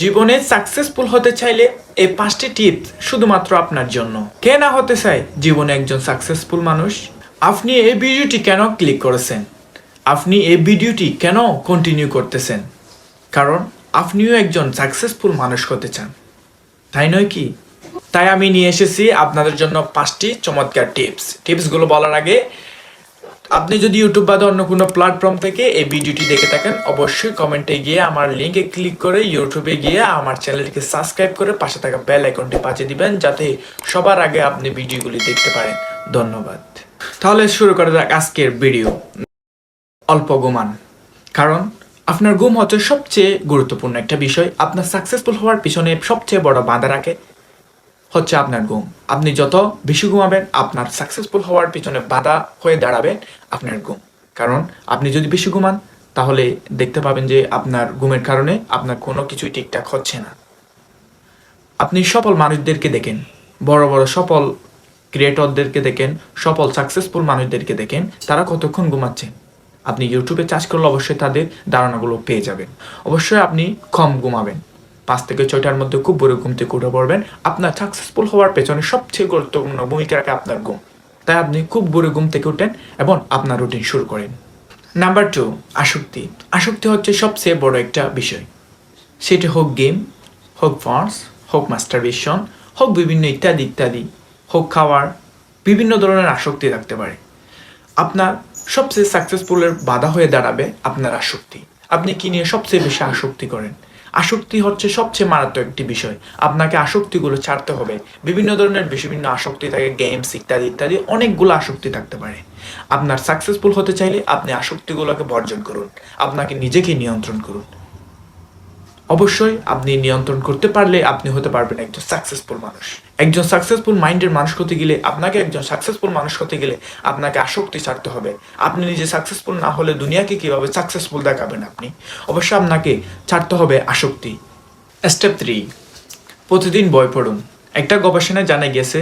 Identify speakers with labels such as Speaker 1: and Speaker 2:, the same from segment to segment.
Speaker 1: জীবনে সাকসেসফুল হতে চাইলে এই পাঁচটি টিপস শুধুমাত্র আপনার জন্য। কে না হতে চায় জীবনে একজন সাকসেসফুল মানুষ? আপনি এই ভিডিওটি কেন ক্লিক করেছেন? আপনি এই ভিডিওটি কেন কন্টিনিউ করতেছেন? কারণ আপনিও একজন সাকসেসফুল মানুষ হতে চান। তাই নয় কি? তাই আমি নিয়ে এসেছি আপনাদের জন্য পাঁচটি চমৎকার টিপস টিপসগুলো বলার আগে আপনি যদি ইউটিউব বাদে অন্য কোনো প্ল্যাটফর্ম থেকে এই ভিডিওটি দেখে থাকেন, অবশ্যই কমেন্টে গিয়ে আমার লিঙ্কে ক্লিক করে ইউটিউবে গিয়ে আমার চ্যানেলটিকে সাবস্ক্রাইব করে পাশে থাকা বেল আইকনটি বাজিয়ে দিবেন, যাতে সবার আগে আপনি ভিডিওগুলি দেখতে পারেন। ধন্যবাদ। তাহলে শুরু করা যাক আজকের ভিডিও অল্প ঘুমান কারণ আপনার ঘুম হচ্ছে সবচেয়ে গুরুত্বপূর্ণ একটা বিষয়। আপনার সাকসেসফুল হওয়ার পিছনে সবচেয়ে বড় বাধা রাখে হচ্ছে আপনার ঘুম। আপনি যত বেশি ঘুমাবেন, আপনার সাকসেসফুল হওয়ার পিছনে বাধা হয়ে দাঁড়াবে আপনার ঘুম। কারণ আপনি যদি বেশি ঘুমান, তাহলে দেখতে পাবেন যে আপনার ঘুমের কারণে আপনার কোনো কিছুই ঠিকঠাক হচ্ছে না। আপনি সফল মানুষদেরকে দেখেন, বড় বড় সফল ক্রিয়েটরদেরকে দেখেন, সফল সাকসেসফুল মানুষদেরকে দেখেন, তারা কতক্ষণ ঘুমাচ্ছেন আপনি ইউটিউবে চার্জ করলে অবশ্যই তাদের ধারণাগুলো পেয়ে যাবেন। অবশ্যই আপনি কম ঘুমাবেন। পাঁচ থেকে ছয়টার মধ্যে খুব বড় ঘুম থেকে উঠে পড়বেন। আপনার সাকসেসফুল হওয়ার পেছনে সবচেয়ে গুরুত্বপূর্ণ ভূমিকা রাখে আপনার ঘুম। তাই আপনি খুব বড় ঘুম থেকে উঠেন এবং আপনার রুটিন শুরু করেন। নাম্বার টু আসক্তি। আসক্তি হচ্ছে সবচেয়ে বড় একটা বিষয়। সেটি হোক গেম হোক ফর্স হোক মাস্টারবেশন হোক বিভিন্ন ইত্যাদি ইত্যাদি, হোক খাওয়ার, বিভিন্ন ধরনের আসক্তি থাকতে পারে। আপনার সবচেয়ে সাকসেসফুলের বাধা হয়ে দাঁড়াবে আপনার আসক্তি। আপনি কি নিয়ে সবচেয়ে বেশি আসক্তি করেন? আসক্তি হচ্ছে সবচেয়ে মারাত্মক একটি বিষয়। আপনাকে আসক্তিগুলো ছাড়তে হবে। বিভিন্ন ধরনের বিভিন্ন আসক্তি থাকে গেমস ইত্যাদি ইত্যাদি, অনেকগুলো আসক্তি থাকতে পারে। আপনার সাকসেসফুল হতে চাইলে আপনি আসক্তিগুলোকে বর্জন করুন। আপনাকে নিজেকে নিয়ন্ত্রণ করুন। অবশ্যই আপনি নিয়ন্ত্রণ করতে পারলে আপনি হতে পারবেন একজন সাকসেসফুল মানুষ। একজন সাকসেসফুল মাইন্ডের মানুষ হতে গেলে আপনাকে একজন সাকসেসফুল মানুষ হতে গেলে আপনাকে আসক্তি ছাড়তে হবে। আপনি নিজে সাকসেসফুল না হলে দুনিয়াকে কীভাবে সাকসেসফুল দেখাবেন আপনি? অবশ্যই আপনাকে ছাড়তে হবে আসক্তি। স্টেপ থ্রি প্রতিদিন বই পড়ুন। একটা গবেষণায় জানা গেছে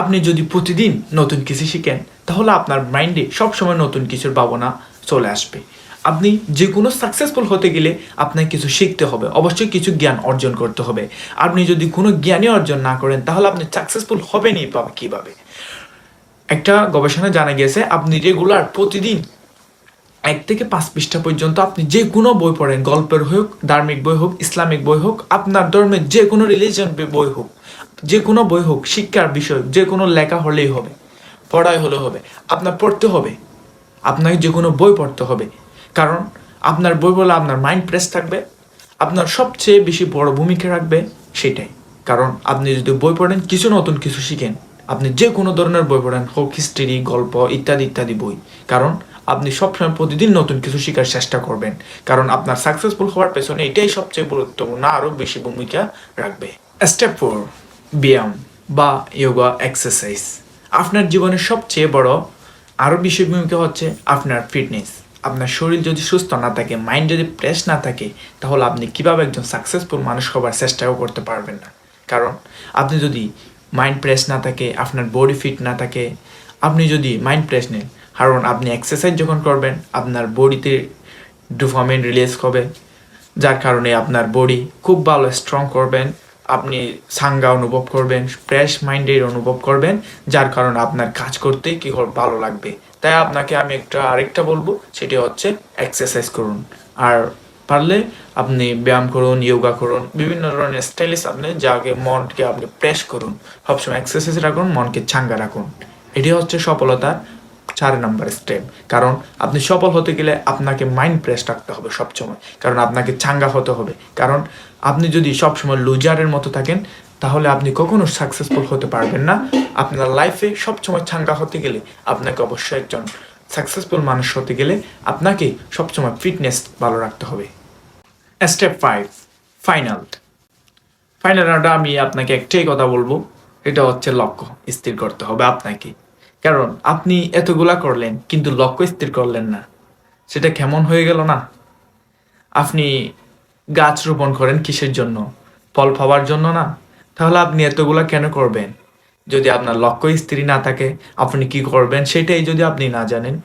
Speaker 1: আপনি যদি প্রতিদিন নতুন কিছু শিখেন, তাহলে আপনার মাইন্ডে সবসময় নতুন কিছুর ভাবনা চলে আসবে। আপনি যে কোনো সাকসেসফুল হতে গেলে আপনাকে কিছু শিখতে হবে। অবশ্যই কিছু জ্ঞান অর্জন করতে হবে। আপনি যদি কোনো জ্ঞানই অর্জন না করেন, তাহলে আপনি সাকসেসফুল হবেনই বা কীভাবে? একটা গবেষণা জানা গিয়েছে, আপনি রেগুলার প্রতিদিন এক থেকে পাঁচ পৃষ্ঠা পর্যন্ত আপনি যে কোনো বই পড়েন, গল্পের হোক, ধার্মিক বই হোক, ইসলামিক বই হোক, আপনার ধর্মের যে কোনো রিলিজন বই হোক যে কোনো বই হোক, শিক্ষার বিষয় যে কোনো লেখা হলেই হবে, পড়াই হলে হবে, আপনার পড়তে হবে, আপনাকে যে কোনো বই পড়তে হবে কারণ আপনার বই বলে আপনার মাইন্ড ফ্রেশ থাকবে, আপনার সবচেয়ে বেশি বড় ভূমিকা রাখবে সেটাই। কারণ আপনি যদি বই পড়েন, কিছু নতুন কিছু শিখেন, আপনি যে কোনো ধরনের বই পড়েন, হোক হিস্ট্রি গল্প ইত্যাদি ইত্যাদি বই, কারণ আপনি সবসময় প্রতিদিন নতুন কিছু শেখার চেষ্টা করবেন। কারণ আপনার সাকসেসফুল হওয়ার পেছনে এটাই সবচেয়ে গুরুত্বপূর্ণ, আরও বেশি ভূমিকা রাখবে। স্টেপ ফোর ব্যায়াম বা যোগা এক্সারসাইজ আপনার জীবনের সবচেয়ে বড়, আরও বেশি ভূমিকা হচ্ছে আপনার ফিটনেস আপনার শরীর যদি সুস্থ না থাকে মাইন্ড যদি ফ্রেশ না থাকে, তাহলে আপনি কীভাবে একজন সাকসেসফুল মানুষ হবার চেষ্টাও করতে পারবেন না। কারণ আপনি যদি মাইন্ড ফ্রেশ না থাকে, আপনার বডি ফিট না থাকে, আপনি যদি মাইন্ড ফ্রেশ নেন, কারণ আপনি এক্সারসাইজ যখন করবেন, আপনার বডিতে ডোপামিন রিলিজ হবে, যার কারণে আপনার বডি খুব ভালো স্ট্রং করবেন আপনি সাঙ্গা অনুভব করবেন ফ্রেশ মাইন্ডের অনুভব করবেন, যার কারণে আপনার কাজ করতে কি ভালো লাগবে। তাই আপনাকে আমি একটা আরেকটা বলব, সেটি হচ্ছে এক্সারসাইজ করুন। আর পারলে আপনি ব্যায়াম করুন যোগা করুন, বিভিন্ন ধরনের স্টাইলিশ আপনি যাকে মনকে আপনি প্রেস করুন। সবসময় এক্সারসাইজ রাখুন, মনকে চাঙ্গা রাখুন। এটি হচ্ছে সফলতার চার নাম্বার স্টেপ কারণ আপনি সফল হতে গেলে আপনাকে মাইন্ড ফ্রেশ রাখতে হবে সবসময়। কারণ আপনাকে চাঙ্গা হতে হবে। কারণ আপনি যদি সবসময় লুজারের মতো থাকেন, তাহলে আপনি কখনো সাকসেসফুল হতে পারবেন না। আপনার লাইফে সবসময় চাঙ্গা হতে গেলে আপনাকে অবশ্যই একজন সাকসেসফুল মানুষ হতে গেলে আপনাকে সবসময় ফিটনেস ভালো রাখতে হবে। স্টেপ ফাইভ ফাইনাল ফাইনাল আমি আপনাকে একটাই কথা বলব। এটা হচ্ছে লক্ষ্য, স্থির করতে হবে আপনাকে। কারণ আপনি এতগুলা করলেন, কিন্তু লক্ষ্য স্থির করলেন না। সেটা কেমন হয়ে গেল না? আপনি গাছ রোপণ করেন কিসের জন্য? ফল পাওয়ার জন্য না? তাহলে আপনি এতগুলা কেন করবেন? যদি আপনার লক্ষ্য স্থির না থাকে, আপনি কি করবেন? সেটাই যদি আপনি না জানেন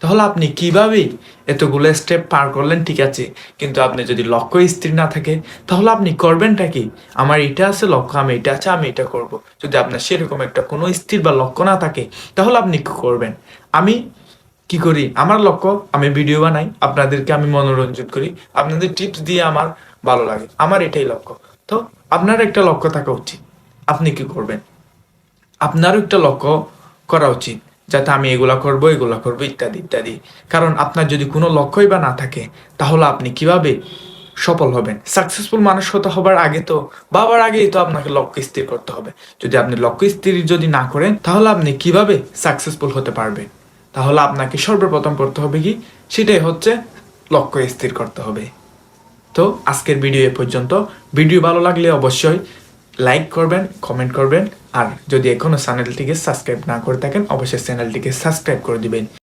Speaker 1: তাহলে আপনি কীভাবে এতগুলো স্টেপ পার করলেন? ঠিক আছে। কিন্তু আপনি যদি লক্ষ্য স্থির না থাকে, তাহলে আপনি করবেনটা কি? আমার এটা আছে লক্ষ্য, আমি এটা আছে, আমি এটা করব। যদি আপনার সেরকম একটা কোনো স্থির বা লক্ষ্য না থাকে, তাহলে আপনি কি করবেন? আমি কি করি? আমার লক্ষ্য, আমি ভিডিও বানাই, আপনাদেরকে আমি মনোরঞ্জন করি, আপনাদের টিপস দিয়ে আমার ভালো লাগে। আমার এটাই লক্ষ্য। তো আপনার একটা লক্ষ্য থাকা উচিত। আপনি কি করবেন? আপনারও একটা লক্ষ্য করা উচিত। যাতে আমি এগুলা করব এগুলা করব, ইত্যাদি ইত্যাদি। কারণ আপনার যদি কোনো লক্ষ্যই বা না থাকে, তাহলে আপনি কীভাবে সফল হবেন? সাকসেসফুল মানুষ হতে হবার আগে তো, বাবার আগেই তো আপনাকে লক্ষ্য স্থির করতে হবে। যদি আপনি লক্ষ্য স্থির যদি না করেন, তাহলে আপনি কীভাবে সাকসেসফুল হতে পারবেন? তাহলে আপনাকে সর্বপ্রথম করতে হবে কি? সেটাই হচ্ছে লক্ষ্য স্থির করতে হবে। তো আজকের ভিডিও এ পর্যন্ত। ভিডিও ভালো লাগলে অবশ্যই লাইক করবেন কমেন্ট করবেন, আর যদি এখনও চ্যানেলটিকে সাবস্ক্রাইব না করে থাকেন, অবশ্যই চ্যানেলটিকে সাবস্ক্রাইব করে দিবেন।